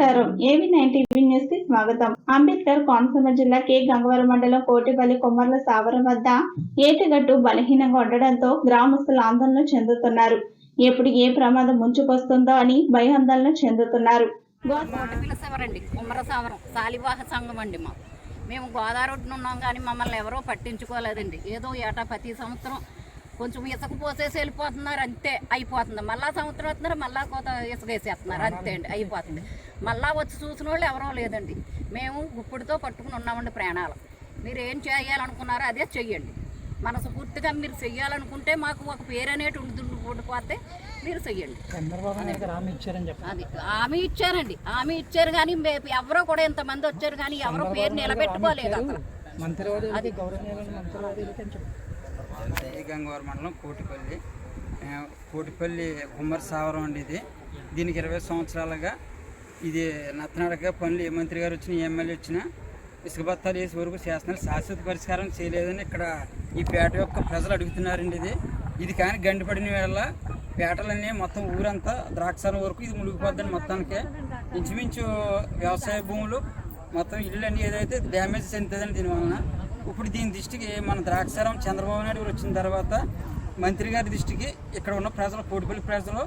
నమస్కారం. ఏవి nine TV న్యూస్కి స్వాగతం. అంబేద్కర్ కోనసీమ జిల్లా కే. గంగవరం మండలం కోటిపల్లి కొమ్మర్ల సావరం వద్ద ఏటిగట్టు బలహీనంగా ఉండడంతో గ్రామస్తులు ఆందోళన చెందుతున్నారు. ఎప్పుడు ఏ ప్రమాదం ముంచుకొస్తుందో అని భయాందోళన చెందుతున్నారు. గో- సంఘం అండి మా మేము గోదావరి ఒడ్డున ఉన్నాం కానీ మమ్మల్ని ఎవరో పట్టించుకోలేదండి. ఏదో ఏటా ప్రతి సంవత్సరం కొంచెం ఇసుక పోసేసి వెళ్ళిపోతున్నారు అంతే. అయిపోతుంది. మళ్ళా సంవత్సరం వస్తున్నారు మళ్ళా కోత ఇసుక వేసేస్తున్నారు. అంతే అండి. అయిపోతుంది. మళ్ళా వచ్చి చూసిన వాళ్ళు ఎవరో లేదండి. మేము గుప్పుడుతో పట్టుకుని ఉన్నామండి ప్రాణాలు. మీరు ఏం చేయాలనుకున్నారో అదే చెయ్యండి. మనసు పూర్తిగా మీరు చెయ్యాలనుకుంటే మాకు ఒక పేరు అనేటి ఉండి ఉండిపోతే మీరు చెయ్యండి. అది హామీ ఇచ్చారండి. హామీ ఇచ్చారు కానీ మే- ఎవరో కూడా ఇంతమంది వచ్చారు కానీ ఎవరో పేరు నిలబెట్టుకోలేదు అసలు. చెప్పారు ఈ గంగవరం మండలం కోటిపల్లి. కోటిపల్లి కుమ్మరి సావరం అండి ఇది. దీనికి ఇరవై సంవత్సరాలుగా ఇది నత్తనడక పనులు ఏ మంత్రి గారు వచ్చినా ఎమ్మెల్యే వచ్చినా ఇసుక బత్తాలు వేసి వరకు చేస్తున్నారు. శాశ్వత పరిష్కారం చేయలేదని ఇక్కడ ఈ పేట యొక్క ప్రజలు అడుగుతున్నారండి ఇది. ఇది కానీ గండిపడిన వేళ పేటలన్నీ మొత్తం ఊరంతా ద్రాక్షారం వరకు ఇది మునిగిపోద్దని మొత్తానికి. ఇంచుమించు వ్యవసాయ భూములు మొత్తం ఇల్లు అన్నీ ఏదైతే డ్యామేజ్ చెందుతుందండి దీనివలన ఇప్పుడు దీని దృష్టికి మన ద్రాక్షారం చంద్రబాబు నాయుడు వచ్చిన తర్వాత మంత్రి గారి దృష్టికి ఇక్కడ ఉన్న ప్రజలు కోటిపల్లి ప్రజలు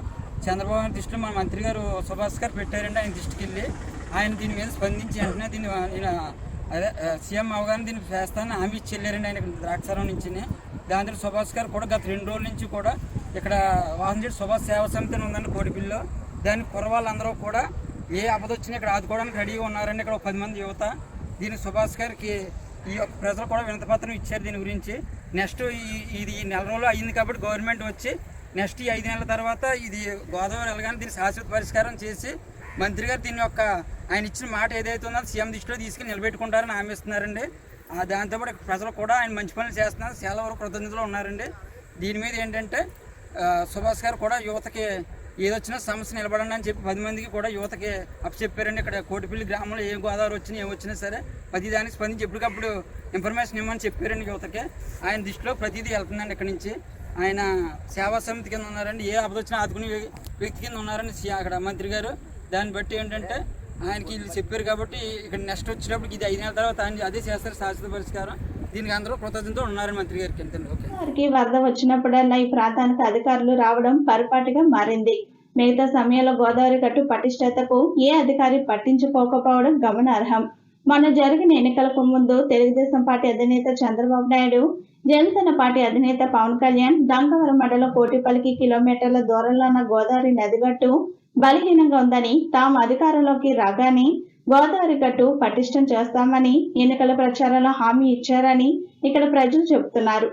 చంద్రబాబు గారి దృష్టిలో మన మంత్రి గారు సుభాష్ గారు పెట్టారండి. ఆయన దృష్టికి వెళ్ళి ఆయన దీని మీద స్పందించి వెంటనే దీన్ని ఈయన అదే సీఎం అవగాహన దీన్ని చేస్తానని హామీ ఇచ్చి వెళ్ళారండి ఆయన ద్రాక్షారం నుంచి దాంతో సుభాష్ గారు కూడా గత రెండు రోజుల నుంచి కూడా ఇక్కడ వాహనజేటి సుభాష్ సేవా సమితి ఉందండి కోడిపిల్లలో దాని కుర్రవాళ్ళందరూ కూడా ఏ ఆపద వచ్చినా ఇక్కడ ఆదుకోవడానికి రెడీగా ఉన్నారండి. ఇక్కడ ఒక పది మంది యువత. దీని సుభాష్ గారికి ఈ యొక్క ప్రజలు కూడా వినతపత్రం ఇచ్చారు దీని గురించి. నెక్స్ట్ ఈ ఇది ఈ నెల రోజులు అయింది కాబట్టి గవర్నమెంట్ వచ్చి నెక్స్ట్ ఈ ఐదు నెలల తర్వాత ఇది గోదావరి వెళ్ళగానే దీన్ని శాశ్వత పరిష్కారం చేసి మంత్రి గారు దీని యొక్క ఆయన ఇచ్చిన మాట ఏదైతే ఉందో సీఎం దృష్టిలో తీసుకుని నిలబెట్టుకుంటారని ఆమెస్తున్నారండి ఆ దాంతోపాటు ప్రజలు కూడా ఆయన మంచి పనులు చేస్తున్నారు. చాలా వరకు కృతజ్ఞతలు ఉన్నారండి. దీని మీద ఏంటంటే సుభాష్ గారు కూడా యువతకి ఏదొచ్చినా సమస్య నిలబడండి అని చెప్పి పది మందికి కూడా యువతకి అప్పచెప్పారండి. ఇక్కడ కోటిపల్లి గ్రామంలో ఏ గోదావరి వచ్చినా ఏం వచ్చినా సరే ప్రతి దానికి స్పందించి ఎప్పటికప్పుడు ఇన్ఫర్మేషన్ ఇవ్వమని చెప్పారండి యువతకి. ఆయన దృష్టిలో ప్రతిదీ వెళ్తుందండి ఇక్కడ నుంచి. ఆయన సేవా సమితి కింద ఉన్నారండి. ఏ ఆపద ఆదుకునే వ్యక్తి కింద ఉన్నారని సి- అక్కడ మంత్రి గారు. దాన్ని బట్టి ఏంటంటే ఆయనకి వీళ్ళు చెప్పారు కాబట్టి ఇక్కడ నెక్స్ట్ వచ్చినప్పుడు ఇది ఐదు నెలల తర్వాత ఆయన అదే చేస్తారు శాశ్వత పరిష్కారం. దీనికి అందరూ కృతజ్ఞతతో ఉన్నారని మంత్రి గారికి అంతే ఓకే. వరద వచ్చినప్పుడల్లా ఈ ప్రాంతానికి అధికారులు రావడం పరిపాటిగా మారింది. మిగతా సమయంలో గోదావరి గట్టు పటిష్టతకు ఏ అధికారి పట్టించుకోకపోవడం గమనార్హం. మొన్న జరిగిన ఎన్నికలకు ముందు తెలుగుదేశం పార్టీ అధినేత చంద్రబాబు నాయుడు జనసేన పార్టీ అధినేత పవన్ కళ్యాణ్ గంగవరం మండలం కోటిపల్లికి కిలోమీటర్ల దూరంలో ఉన్న గోదావరి నదిగట్టు బలహీనంగా ఉందని తాము అధికారంలోకి రాగానే గోదావరి గట్టు పటిష్టం చేస్తామని ఎన్నికల ప్రచారంలో హామీ ఇచ్చారని ఇక్కడ ప్రజలు చెబుతున్నారు.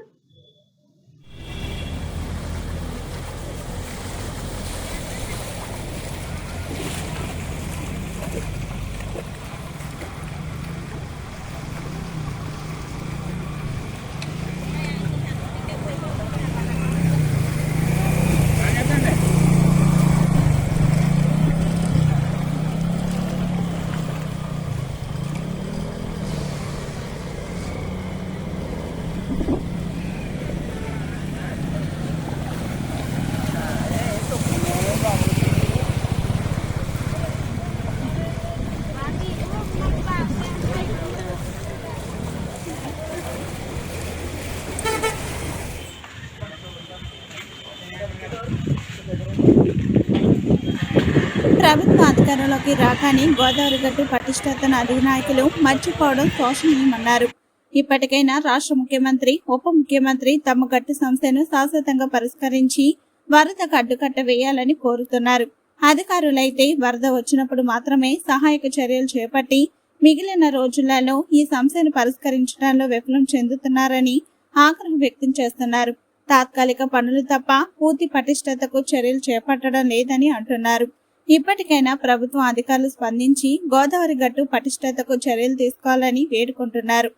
ప్రభుత్వ అధికారంలోకి రాగానే గోదావరి గట్టు పటిష్టతను అధినాయకులు మర్చిపోవడం శోషనీయమన్నారు ఇప్పటికైనా రాష్ట్ర ముఖ్యమంత్రి ఉప ముఖ్యమంత్రి తమ గట్టు సమస్యను శాశ్వతంగా పరిష్కరించి వరదకు అడ్డుకట్ట వేయాలని కోరుతున్నారు. అధికారులైతే వరద వచ్చినప్పుడు మాత్రమే సహాయక చర్యలు చేపట్టి మిగిలిన రోజులలో ఈ సమస్యను పరిష్కరించడంలో విఫలం చెందుతున్నారని ఆగ్రహం వ్యక్తం చేస్తున్నారు. తాత్కాలిక పనులు తప్ప పూర్తి పటిష్టతకు చర్యలు చేపట్టడం లేదని అంటున్నారు. ఇప్పటికైనా ప్రభుత్వం అధికారులు స్పందించి గోదావరి గట్టు పటిష్టతకు చర్యలు తీసుకోవాలని వేడుకుంటున్నారు.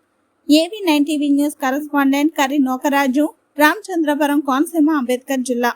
AV nine TV news correspondent Karri Nokaraju Ramachandrapuram Konaseema Ambedkar జిల్లా.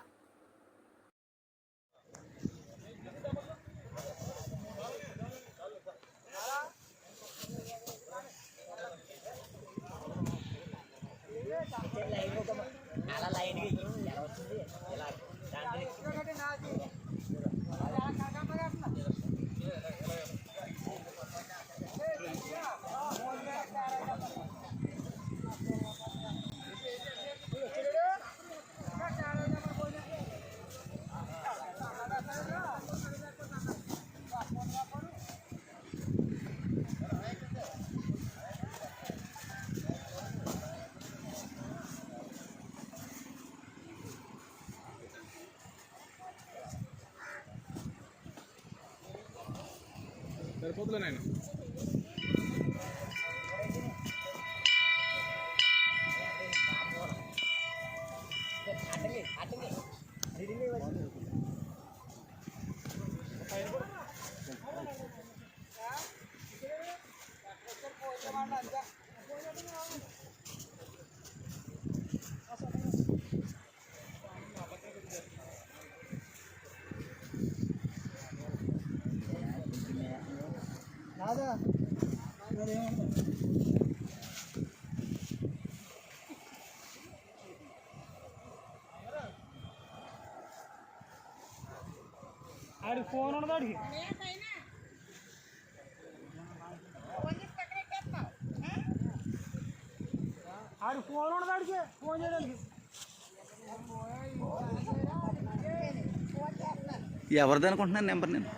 సరిపోతులే నేను ఆడి ఫోన్ ఉండదు ఆడికి ఆడి ఫోన్ ఉండదు ఆడికి ఫోన్ చేయడానికి ఎవరిది అనుకుంటున్నాను నెంబర్ నేను